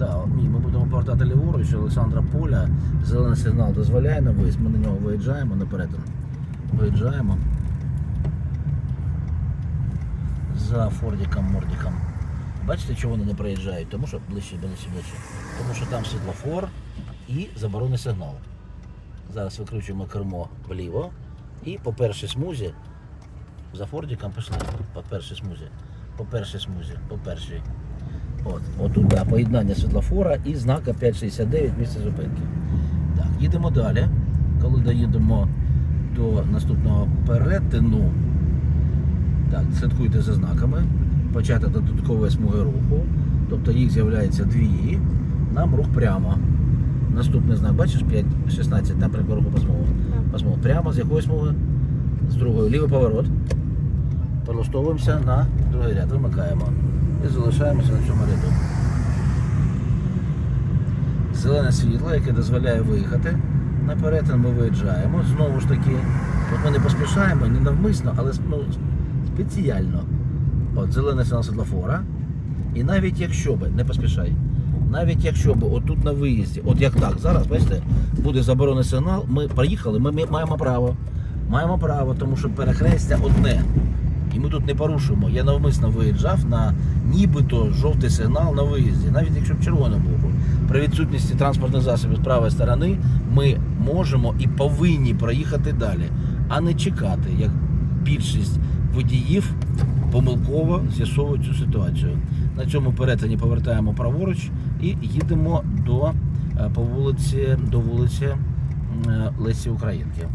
Да, ні, ми будемо повертати ліворуч, Олександра Поля. Зелений сигнал дозволяє на виїзд. Ми на нього виїжджаємо на. Виїжджаємо. За Фордіком, Мордіком. Бачите, чого вони не проїжджають? Тому що ближче, ближче, ближче. Тому що там світлофор і заборонний сигнал. Зараз викручуємо кермо вліво і по першій смузі за Фордіком пішли. По першій смузі. По першій смузі. По першій. От, отут, да, поєднання світлофора і знака 569 місце зупинки. Так, їдемо далі. Коли доїдемо до наступного перетину, так, слідкуйте за знаками. Почати додаткової смуги руху. Тобто їх з'являється дві. Нам рух прямо. Наступний знак, бачиш, 5.16, там прямо руху по смугу. Прямо з якої смуги? З другої. Лівий поворот. Перелаштовуємося на другий ряд, вимикаємо. І залишаємося на цьому ряду. Зелене світло, яке дозволяє виїхати. На перетин ми виїжджаємо. Знову ж таки, от ми не поспішаємо, не навмисно, але ну, спеціально. От зелене сигнал світлофора. І навіть якщо би, не поспішай, навіть якщо б отут на виїзді, от як так, зараз, бачите, буде заборонений сигнал, ми проїхали, ми маємо право. Маємо право, тому що перехрестя одне. І ми тут не порушуємо. Я навмисно виїжджав на нібито жовтий сигнал на виїзді, навіть якщо б червоно було. При відсутності транспортних засобів з правої сторони ми можемо і повинні проїхати далі, а не чекати, як більшість водіїв помилково з'ясовують цю ситуацію. На цьому перетині повертаємо праворуч і їдемо до е, по вулиці до вулиці е, Лесі Українки.